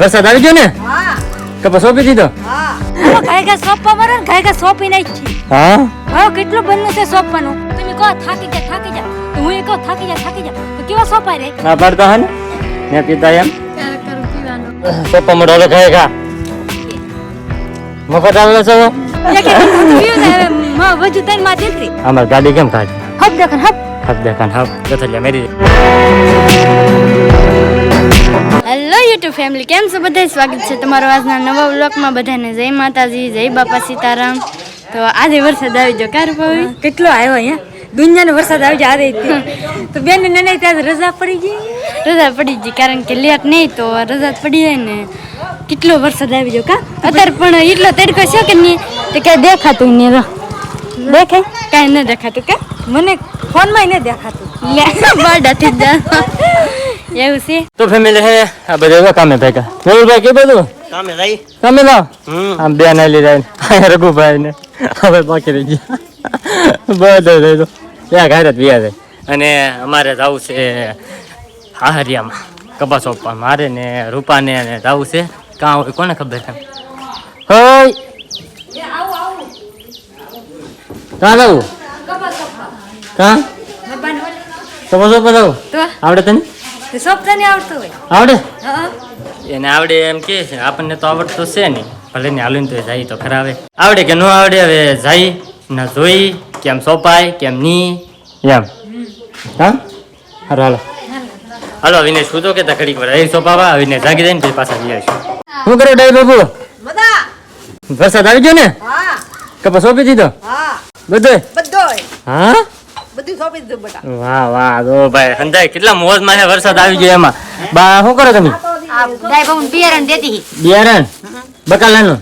વરસાદ આવી ગયો ને? કપાસ સોંપી દીધો? ઘા સોંપવા મારો ને ઘા સોંપી નાખી હા? હા કેટલું બનનું છે સોંપવાનું? તમે કહો થાકી જા થાકી જા તો હું એ કહો થાકી જા થાકી જા તો કેવા સોંપાય રે? ના પાડતા હે ને ને પીતા એમ? સોંપા મળો હવે ખાય ખા મફત આવેલો છો અમાર ગાડી કેમ કાઢી હપ દેખન હપ. હબ દેખાન હબ ગથલિયા મેરી હેલો યુટ્યુબ ફેમિલી કેમ છો? બધા સ્વાગત છે તમારો આજના નવા વ્લોગમાં. બધાને જય માતાજી જય બાપા સીતારામ. તો આજે વરસાદ આવી ગયો. કાર ભાઈ કેટલો આવ્યો અહીંયા? દુનિયાનો વરસાદ આવી જાય આ તો બેન ને ત્યાં રજા પડી ગઈ? રજા પડી ગઈ કારણ કે લેટ નહીં તો રજા પડી જાય ને. કેટલો વરસાદ આવી ગયો કા? અત્યારે પણ એટલો તડકો છે કે નહીં તો કાંઈ દેખાતું નહીં રો દેખાય? કાંઈ ન દેખાતું કે? મને ફોનમાં ન દેખાતું. લે બાડાથી જા. એવું છે? તો ફેમિલી હે આ બધા કામે ભેગા. મેહુલભાઈ કે બધું? કામે રહી કામે ના આમ બે નાલી જાય રઘુભાઈ ને હવે બાકી રહી ગયા. બધે થઈ તો ત્યાં ઘરે જ વ્યા જાય. અને અમારે જવું છે હાહરિયામાં કપાસ સોંપવા મારે ને રૂપાને ને જવું છે. કાં હોય કોને ખબર છે હોય. કાં જવું? કાં? કપાસ જવું? આવડે તને? તે આવડતું હોય. આવડે? એને આવડે એમ કે છે આપણને તો આવડતું છે નહીં. ભલે ને હાલીને તો જાય તો ખરા આવે આવડે કે ન આવડે હવે જાય ના જોઈ કેમ સોપાય કેમ ની એમ. હા? હાલો હાલો. હાલો વિને શું તો કેતા તકડી પર એ સોપાવા આવીને જાગી જાય ને પછી પાછા જઈ આવીશું શું કરો ડાઈ બાબુ વરસાદ આવી ગયો ને? કપાસ સોંપી દીધો? બધો બધોય. હા? બધું સોંપી દીધું બેટા. વાહ વાહ તો ભાઈ સંધાય કેટલા મોજમાં છે વરસાદ આવી ગયો એમાં. બા શું કરો તમે? બિયારણ દેતી બિયારણ? બકાલાનું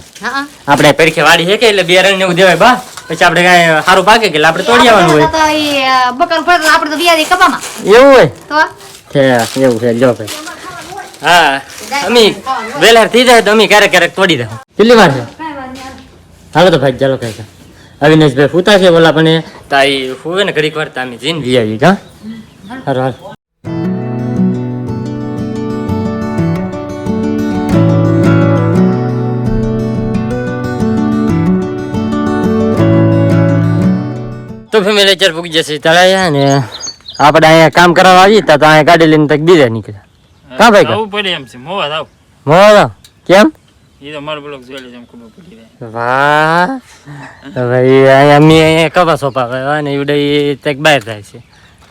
આપણે પેડખે વાડી છે કે એટલે બિયારણ ને એવું દેવાય? બા પછી આપણે કઈ સારું પાકે કે આપણે તોડી આવવાનું હોય? તો પર આપણે તો બિયારી કપામાં. એવું હોય? તો છે એવું છે જો ભાઈ. હા અમે વેલાર થઈ જાય તો અમે ક્યારેક ક્યારેક તોડી દઉં કેટલી વાર છે? હાલો તો ભાઈ ચાલો કઈ અવિનાશભાઈ ફૂતા છે બોલા પણ તાઈ ફૂવે ને ઘડીક વાર તમે જીન વી આવી કા હારો હાલ. તો ફેમિલી અત્યારે પૂગી જશે. તળાયા ને આપણે અહીંયા કામ કરવા આવીએ તો અહીંયા ગાડી લઈને તક બીજા નીકળ્યા. કા ભાઈ આવું પડે એમ છે. મોવા આવ મોવા કેમ? એ તો મારો જાય છે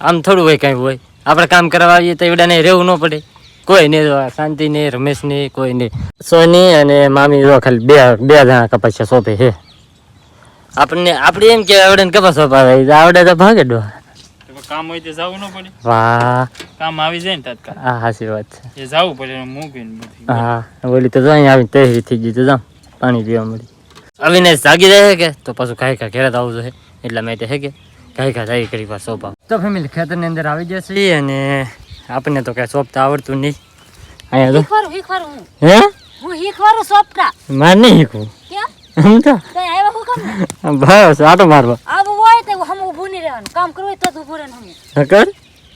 આમ થોડું હોય કઈ હોય આપણે કામ કરવા આવીએ તો એવડા નહીં રહેવું ન પડે કોઈ નહીં શાંતિ નહીં રમેશ નહીં કોઈ નહીં સોની અને મામી જો ખાલી બે બે જણા કપાસિયા સોપે છે આપણને આપણે એમ કે આવડે ને કપાસ સોપાવે આવડે તો ભાગે ડો કામ હોય તો જવું ન પડે. વાહ. કામ આવી જાય ને તાત્કાલ હા સાચી વાત છે. એ જવું પડે મૂકીને બધું. હા ઓલી તો જો અહીંયા આવીને તૈયારી થઈ ગઈ તો જામ પાણી પીવા મળી. અવિનાશ જાગી રહે કે? તો પાછું ખાઈ ખા ઘેરા આવું જોઈએ. એટલા માટે હે કે ખાઈ ખા જાય કરી વાર સોપા તો ફેમિલી ખેતરની અંદર આવી જશે અને આપણને તો કાંઈ તો આવડતું નહીં. અહીંયા તો હે. હું? શીખવારું સોંપતા. માર નહીં શીખવું. હું તો. આવ્યો હું કામ બસ આટો મારવા. આવું હોય તો નહીં રહેવાનું. કામ કરવું હોય તો જ ઊભું રહેવાનું હમ કર.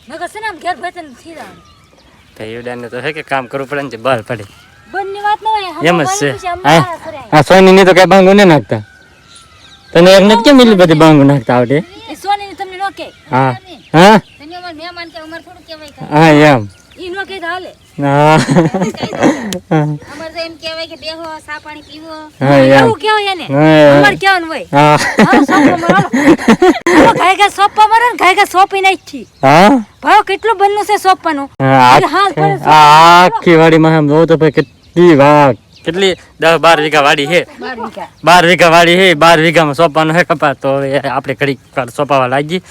નકર છે ને આમ ઘેર ભેતન નથી રહેવાનું? તો એવડાને તો હે કે કામ કરવું પડે ને જે બહાર પડે. બંને વાત ન હોય એમ જ છે. હા. સોની ની તો કઈ બાંગો ને નાખતા. તને એક નથી કેમ એટલી બધી બાંગો નાખતા આવડે? એ સોની તમને નો કે હા. હા? તને અમાર મહેમાન કે અમાર થોડું કહેવાય હા એમ. ઈ નો કે હાલે. હા. અમાર તો એમ કહેવાય કે બેહો સા પાણી પીવો. એવું કહેવાય એને. અમાર કહેવાનું હોય. હા. હાલો મારો. ઘાય ઘા સોંપવા મારો ને ઘાય ઘા સોંપી નાખી હા? ભાવ કેટલું બનનું છે હા, આ આખી વાડીમાં આમ જોવો તો ભાઈ કેટલી વાઘ કેટલી દસ બાર વીઘા વાડી છે. બાર વીઘા. વાડી છે બાર વીઘામાં સોંપવાનું છે કપા તો હવે આપણે ઘડીક સોંપાવા લાગી.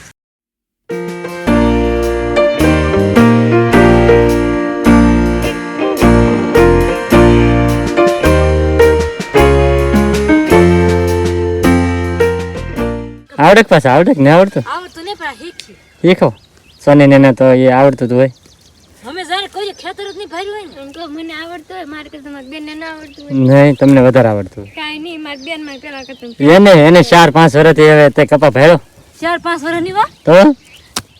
આવડે કે પાછા? આવડે કે ને આવડતું? આવડતું નહીં પણ શીખી. શીખો. સોની ને તો એ આવડતું હતું હોય. અમે જ્યારે કોઈ ખેતર જ નહીં ભર્યું હોય ને. તો મને આવડતું હોય મારે કરતા મારી બેન ના આવડતું હોય. નહીં તમને વધારે આવડતું હોય. કાંઈ નહીં મારી બેન મારી પેલા કરતા એને એને ચાર પાંચ વર્ષથી હવે તે કપા ભર્યો. ચાર પાંચ વર્ષની વાત તો?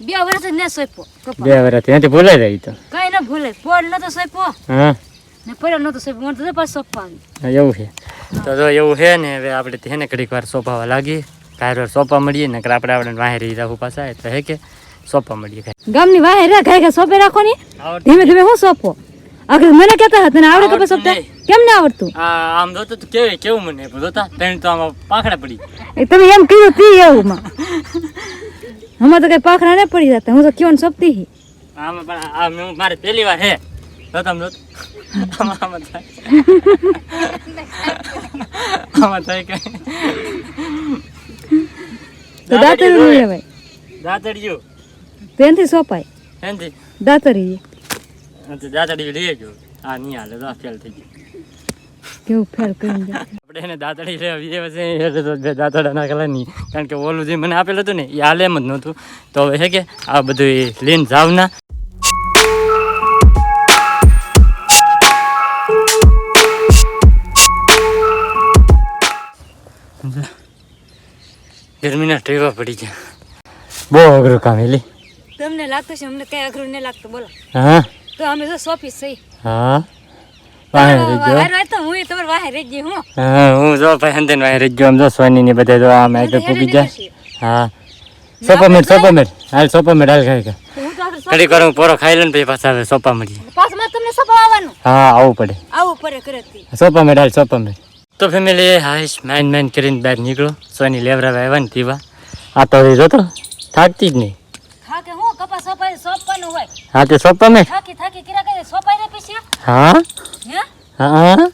બે વર્ષ જ ને કપા. બે વર્ષ એનાથી ભૂલાઈ રહી તો. કઈ ના ભૂલે પોડ નતો સોંપ્યો. હા. ને પડ્યો નતો સોપ મને તો પાછો સોપવા એવું છે. તો જો એવું છે ને હવે આપણે તેને ને ઘડીક વાર સોપાવા લાગીએ. કાંઈ સોપા મળીએ ને આપણે આપણે વાહે રહી રહું પાછા એટલે હે કે સોંપા મળીએ ગામની વાહે રે ગાય ગાય સોપે રાખો ની ધીમે ધીમે હું સોપો? આગળ મને કહેતા હતા તને આવડે કે સોપતા? કેમ ના આવડતું? આ આમ જોતો તો કેવું કેવું મને? જોતા તેણ તો આમાં પાખડા પડી. તમે એમ કીધું તી એવું. માં હમણાં તો કઈ પાખડા ન પડી જતા. હું તો કેવાનું સોપતી હી. આમાં પણ આ મેં- મારે પહેલી વાર હે. જો તમે જોતો. આમાં થાય. આમાં થાય કઈ તો દાતરી નું લેવાય દાતડિયું. તેનથી સોપાય. એનથી દાતરી દાતરી લઈ જો આ નહીં હાલે તો ફેલ થઈ ગયું. કેવું ફેર કરીને જાય. આપણે એને દાતડી લેવી એ પછી એટલે તો બે દાતડા કલા નહીં. કારણ કે ઓલું જે મને આપેલું હતું ને એ હાલે એમ જ નહોતું. તો હવે છે કે આ બધું એ લઈને જાવ ગરમીના ટેવા પડી ગયા. બહુ અઘરું કામ એલી તમને લાગતું છે અમને કઈ અઘરું નહીં લાગતું બોલો. હા? તો અમે તો સોપી સહી હા? હું ય તમારે રહી ગઈ હું. હા હું જો ભાઈ હંદેન વાહે રહી ગયો આમ જો સોની ને બધા જો આમ આગળ પૂગી જાય હા. સોપા મેડ સોપા મેડ હાલ સોપા મિનિટ હાલ ખાઈ હું તો કરું પોરો ખાઈ લે ને પછી પાછા આવે સોપા મળી પાછમાં તમને સોપા આવવાનું હા આવવું પડે. આવું પડે કરે સોપા મિનિટ હાલ સોપા મિનિટ તો ફેમિલી હાઈશ માઇન માઇન કરીને બહાર નીકળો. સોની લેવરા આવ્યા ને પીવા આ તો હવે જોતો થાકતી જ નહીં. હા કે હું? કપા સોપાઈ સોપવાનું હોય. હા તે સોપા મે થાકી થાકી કિરા કરે સોપાઈ ને પછી હા? હે? હા?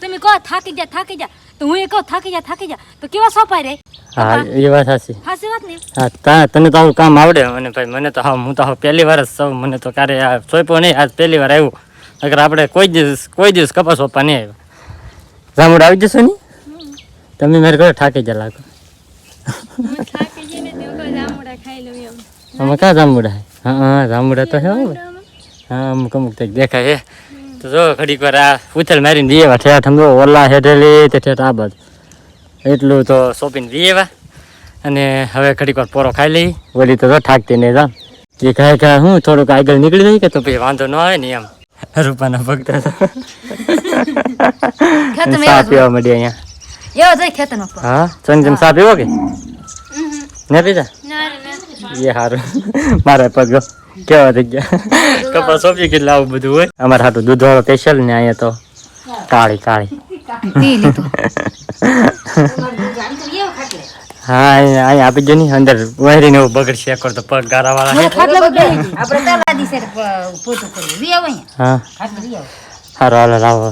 તમે કહો થાકી જા થાકી જા તો હું એ કહું થાકી જા થાકી જા તો કેવા સોપાઈ રે? હા એ વાત સાચી. હાસી વાત ને? હા તા તને તો આવું કામ આવડે મને ભાઈ. મને તો હા હું તો પહેલી વાર જ સૌ મને તો ક્યારે આ સોંપ્યો નહીં. આજ પહેલી વાર આવ્યું. અગર આપણે કોઈ દિવસ કોઈ દિવસ કપાસ સોપા નહીં આવ્યો. જામુડ આવી જશો ને? તમે મારે ઘરે થાકી જ લાગો. અમે ક્યાં જામુડા હા હા જામુડા તો હે હો. હા અમુક અમુક તો દેખાય હે તો જો ઘડીક વાર આ ઉથલ મારીને દીએવા ઠેઠ સમજો ઓલા હેઠેલી તે ઠેઠ આ બાજુ. એટલું તો સોંપીને દીએવા અને હવે ઘડીક વાર પોરો ખાઈ લઈ. ઓલી તો થાકતી ઠાકતી નહીં જામ એ કહે કે હું થોડુંક આગળ નીકળી જાય કે તો પછી વાંધો ન આવે ને એમ. રૂપાના ભક્ત તો સાપ પીવા મળી અહીંયા. એવા જાય ખેતરમાં હા? ચંદ સાપ એવો કે? ને પીતા? ના એ હારું. મારા પગ કેવા થઈ ગયા. કપાસ સોંપી કેટલા આવું બધું હોય? અમારે હાટું દૂધ વાળો સ્પેશિયલ ને અહીંયા તો કાળી કાળી. હા અહીંયા અહીંયા આપી દો ની અંદર વહેરીને એવું બગડશે એક તો પગ ગારા વાળા છે. આપણે તાલા પોતું વી આવે હા. હારો હાલો લાવો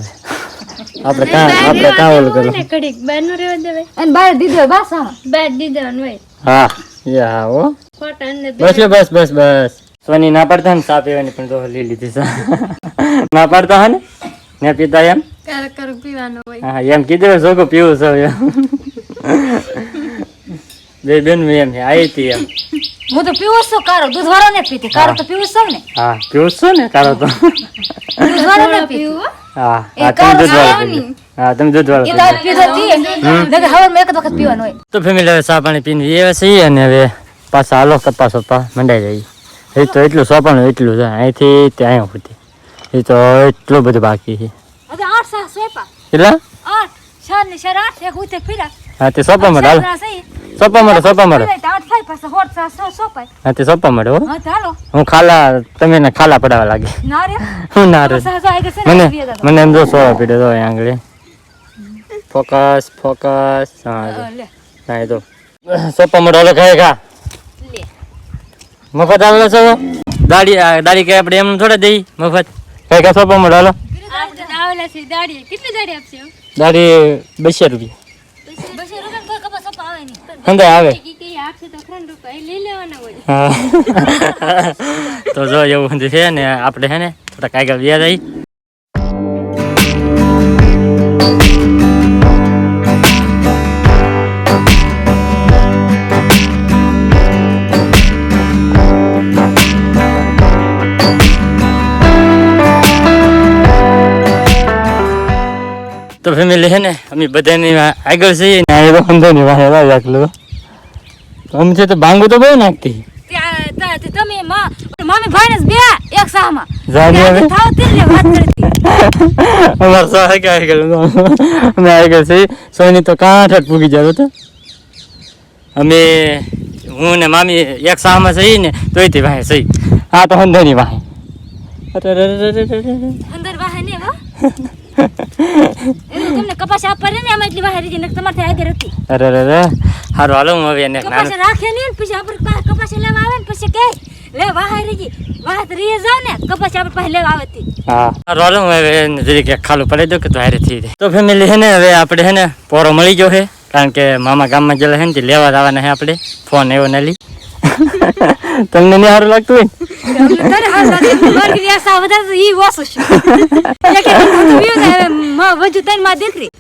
આપણે કાં આપણે કાં ઓલું કરું. કડીક બહારનું રહેવા અને બહાર દીધો હોય બાસામાં બહાર દીધવાનું હોય. હા યા હો બસ બસ બસ બસ. સોની ના પાડતા ને? ચા પીવાની પણ તો લઈ લીધી છે. ના પાડતા હે ને? ને પીતા એમ? પીવાનું હોય. હા એમ કીધું જોકો પીવું છે. એમ બે બેન એમ છે આવી હતી એમ. હું તો પીવું છું કારો દૂધ વાળો ને પીતી. કારો તો પીવું છું ને. હા પીવું છું ને કારો તો. દૂધ વાળો ને પીવું? હા હા તમે દૂધ વાળો હા તમે દૂધ વાળો એક વખત પીવાનું હોય. તો ફેમિલી હવે ચા પાણી પીને એ છીએ અને હવે પાછા હાલો કપા સોપા મંડાઈ જઈએ એ તો એટલું સોપાનું એટલું છે અહીંથી ત્યાં સુધી એ તો એટલું બધું બાકી છે. કેટલા? હા તે સોપા મળે હાલો. સોપા મળે સોપા મળે. હા તે સોપા મળે હો. હા ખાલા તમે ને ખાલા પડાવવા લાગે. હું ના રે. મને મને એમ જો સોળા પીડે તો અહીંયા આગળ. Focus focus. હા. હા, એ તો સોપા મળે ઓલો ખાય ખા. મફત હાલો છો દાડી દાડી કે આપણે એમ થોડે દઈ મફત. કઈ કા સોપા મળે હાલો. દાડી બસો રૂપિયા બસ એ રોકાણ કોઈ કપા સોપા આવે. આવે તો ખરા ને રૂપિયા એ લઈ લેવાના હોય. હા. તો જો એવું બધું છે ને આપણે છે ને થોડા કાગળ વ્યા જાય તો ફેમિલી છે ને અમે બધાની આગળ છીએ. ને આ વાંધો નહીં વાહે વાહ એકલું છે તો ભાંગું તો બહુ નાખતી. ત્યાં તા- તમે માં મામી ભાઈ બે એક સાહમાં જાની હવે. થાવ તે લે વાત કરતી. અમાર ગયું અમે ગયા સોની તો કાંઠ જ પૂગી જતો હતો અમે હું ને મામી એક સામાં સહી ને તોય તે વાહે સહી આ તો હંધોની વાહે. અંદર વાહે ને વા તમને કપાસ આપવા રે ને આમાં એટલી વાહે રહી તમારે આગળ હતી. અરે રે રે હારું હાલો હું હવે એને કપાસ રાખે ને પછી આપણે પાસે કપાસ લેવા આવે ને પછી કે લે વાહે રહી વાહ તો રીએ જાવ ને. કપાસ આપણે પાસે લેવા આવે તી. હા. હારું હાલો હું હવે જરીક એક ખાલું પડી દઉં કે તો હારે થઈ જાય તો ફેમિલી હે ને હવે આપણે હે ને પોરો મળી ગયો હે. કારણ કે મામા ગામમાં ગયેલા હે ને લેવા જવાના હે આપણે ફોન એવો ને લી. તમને ને સારું લાગતું હોય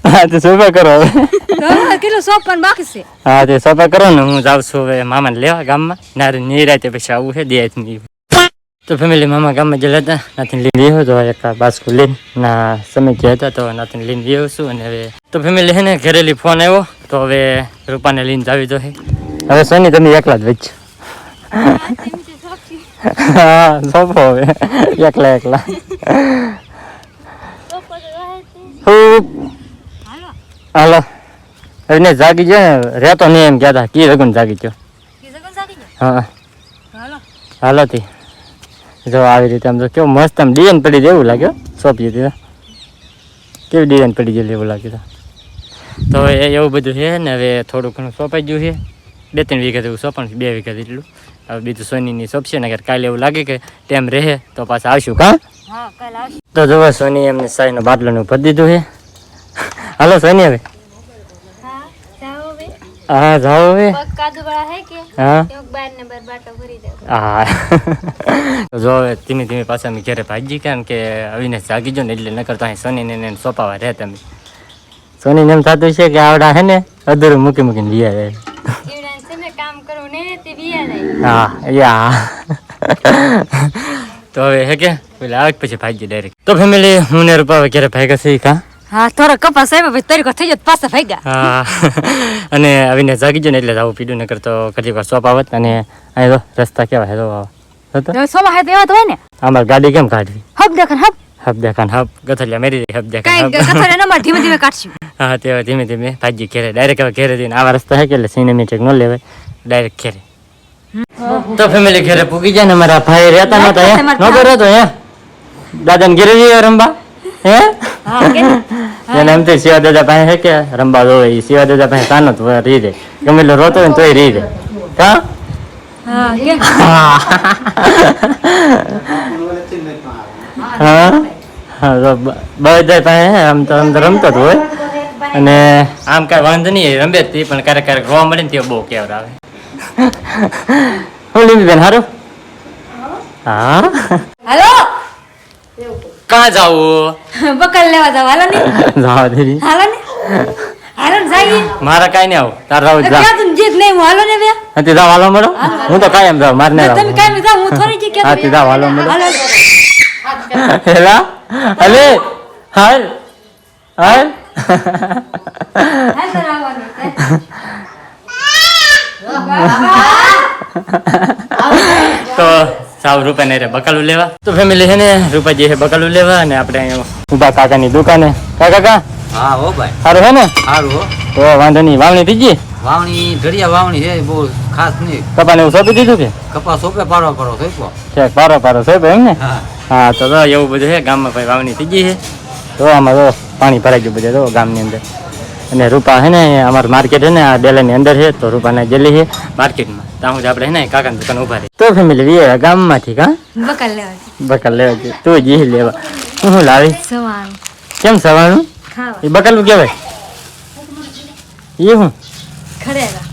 હા કરો તો હા ને હું જાઉં છું હવે મામાને લેવા ગામમાં. નારે નિરાતે પછી આવું છે દે તો ફેમિલી મામા ગામમાં જે હતા નાથી લઈને આવ્યો તો એક બાસ્કુ લઈને. ના સમય હતા તો નાથી લઈને છું અને હવે તો ફેમિલી ને ઘરેલી ફોન આવ્યો તો હવે રૂપાને લઈને જાવી તો હવે સોની તમે એકલા જ વચ્ચે. હા સોંપો હવે એકલા એકલા હાલો હવે ને જાગી ગયો ને રહેતો નહીં એમ કહેતા કી રગુન જાગી ગયો હા હાલો જો આવી રીતે આમ તો કેવું મસ્ત આમ ડિઝાઇન પડી જાય એવું લાગ્યો સોંપી દીધા કેવી ડિઝાઇન પડી ગયેલી એવું લાગ્યું તો એ એવું બધું છે ને હવે થોડું ઘણું સોંપાઈ ગયું છે બે ત્રણ વીઘા જેવું સોંપણ બે વીઘા જેટલું હવે બીજું સોનીની સોંપશે ને કાલે એવું લાગે કે ટેમ રહે તો પાછા આવશું કાં? તો જુઓ સોની એમને સાઈનો બાટલાનું ભરી દીધું છે. હાલો સોની હવે. હા જાઓ હવે. હા હે ને જો હવે ધીમે ધીમે પાછા અમે ઘેરે ભાગી કારણ કે અવિનાશ જાગી જો ને એટલે ન કરતા અહીં સોનીને એને સોંપાવા રહે તમે. સોનીને એમ થતું છે કે આવડા હે ને અધૂરું મૂકી મૂકીને લઈ આવે એવડાને છે ને કામ કરવું ને તે વિયા જાય હા યા તો હવે હે કે પેલા આવે પછી ભાગી ડાયરેક્ટ તો ફેમિલી હું ને રૂપા હવે ઘરે ભાગ્યા છે કાં હા થોડો કપાસ આવ્યો પછી તરીકો થઈ જતો પાછા ભાગ્યા હા અને આવીને જાગી ગયો ને એટલે આવું પીડું ન કરતો ઘડી વાર સોંપ આવત અને અહીં તો રસ્તા કેવા હે તો આવો. તો તો સોમાં હે તો એવા તો હોય ને અમારે ગાડી કેમ કાઢવી હબ દેખાન હબ હબ દેખાન હબ ગથલિયા મેરી દે હબ દેખાન કઈ હબ કથર એના માં ધીમે ધીમે કાઢશું હા તે હવે ધીમે ધીમે ભાગી ઘેરે ડાયરેક્ટ ઘેરે જઈને આવા રસ્તા હે કે એટલે સિનેમેટિક ન લેવાય ડાયરેક્ટ ઘેરે. તો ફેમિલી ઘેરે પૂગી જાય ને મારા ભાઈ રહેતા નતા હે? ન કરો તો હે? દાદાને ઘેરે જઈએ રંબા હે? એને એમ તો શિવા દાદા પાસે હે કે? રંબા જોવે એ શિવા દાદા પાસે કાનો તો રહી જાય. ગમે એટલો રોતો હોય ને તોય રહી જાય. હા? બધા પાસે હે, આમ તો આમ તો રમતો જ હોય. અને આમ કાંઈ વાંધો નહીં રમે જ પણ ક્યારેક ક્યારેક રોવા મળે ને તે બહુ કેવર આવે. હું લીધી બેન હારું? હા હાલો? કાં જાવું? બકલ લેવા જાવ હાલો ને? જાવ દેરી હાલો ને? હાલો ને જઈએ મારા કાઈ ને આવ. તાર રાવ જા ક્યાં તું જીત નહીં હાલો ને બે? હતી જાવ હાલો મળો. હું તો કાયમ જાવ મારને તમે રાવ કાંઈ જાવ હું થોડી જી હા કે તે જાવ હાલો મળો. હાલો હેલા. અલે હાલ? હાલ? હાલ? તો આવવાનું છે. તો સાવ રૂપિયા ને રે બકાલું લેવા. તો ફેમિલી છે ને રૂપાજી છે બકાલું લેવા અને આપણે અહીંયા ઊભા કાકાની દુકાને. કાકા કાકા? હા હો ભાઈ. સારું હે ને? સારું હો. તો વાંધો નહીં વાવણી થઈ ગઈ? વાવણી ઘડિયા વાવણી છે બહુ ખાસ નહીં. કપાને એવું સોંપી દીધું કે? કપાસ સોપે પાડવા પડો સોંપો છે પારો પારો એમ ને? હા. તો તો એવું બધું છે ગામમાં ભાઈ વાવણી થઈ ગઈ છે. તો આમાં તો પાણી ભરાઈ ગયું બધે તો ગામની અંદર. અને રૂપા છે ને અમારું માર્કેટ છે ને આ ડેલાની અંદર છે તો રૂપાને ગયેલી છે માર્કેટમાં ત્યાં સુધી આપણે હે ને કાકાની દુકાન ઊભા રહી. તો ફેમિલી વીએ ગામમાંથી કા? બકલ લેવા બકલ લેવા છે તું જી લેવા. હું શું લાવી? સવાણું. કેમ ખાવા. એ બકલું કહેવાય. એ હું ખરેરા.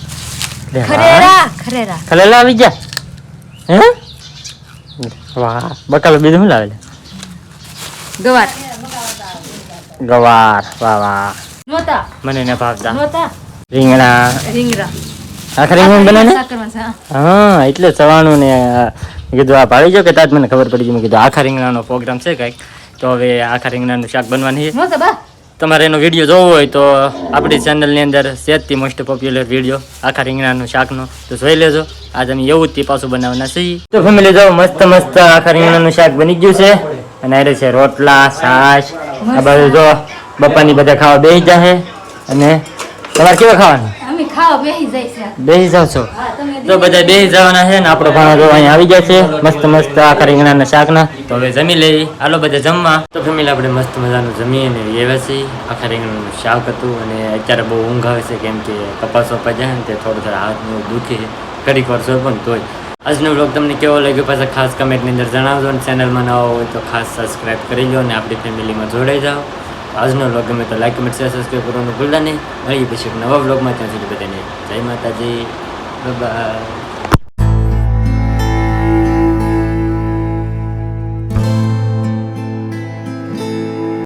ખરેરા? ખરેરા ખલેલા આવી ગયા? હે? વાહ બકાલું બીજું શું લાવે ગવાર. ગવાર. વાહ વાહ. મોટા મને ન ભાવતા મોટા રીંગણા રીંગણા આખા રીંગણ બને ને સાકરમાં છે, હા. એટલે સવારનું ને કીધું આ પાડી જો કે તાજ મને ખબર પડી ગઈ મેં કીધું આખા રીંગણાનો પ્રોગ્રામ છે કંઈક તો હવે આખા રીંગણાનું શાક બનવાનું છે તમારે એનો વીડિયો જોવો હોય તો આપણી ચેનલની અંદર સેજથી મોસ્ટ પોપ્યુલર વીડિયો આખા રીંગણાનું શાકનો તો જોઈ લેજો આજે અમે એવું જ પાછું બનાવવાના છીએ તો ફેમિલી જો મસ્ત મસ્ત આખા રીંગણાનું શાક બની ગયું છે અને છે રોટલા છાશ આ બધું જો બપ્પાની બધા ખાવા બેસી જાહે અને તમારે કેવા ખાવાનું? બેસી જાવ છો? તો બધા બેસી જવાના છે ને આપણો ભાણો જો અહીંયા આવી ગયા છે. મસ્ત મસ્ત આખા રીંગણાના શાકના. તો હવે જમી લઈ હાલો બધા જમવા. તો ફેમિલી આપણે મસ્ત મજાનું જમીને એવા છીએ. આખા રીંગણાનું શાક હતું અને અત્યારે બહુ ઊંઘ આવે છે કેમ કે કપાસ વપાઈ જાય ને તે થોડું થોડા હાથનું દુખે ઘડીક વાર પણ તોય. આજનો બ્લોગ તમને કેવો લાગ્યો પાછા ખાસ કમેન્ટની અંદર જણાવજો અને ચેનલમાં નવા હોય તો ખાસ સબસ્ક્રાઈબ કરી લો અને આપણી ફેમિલીમાં જોડાઈ જાઓ. આજનો બ્લોગ ગમે તો લાઈક કમેન્ટ શેર સબસ્ક્રાઈબ કરવાનું ભૂલતા નહીં. મળીએ પછી નવા બ્લોગમાં ત્યાં સુધી બધાને જય માતાજી. બાય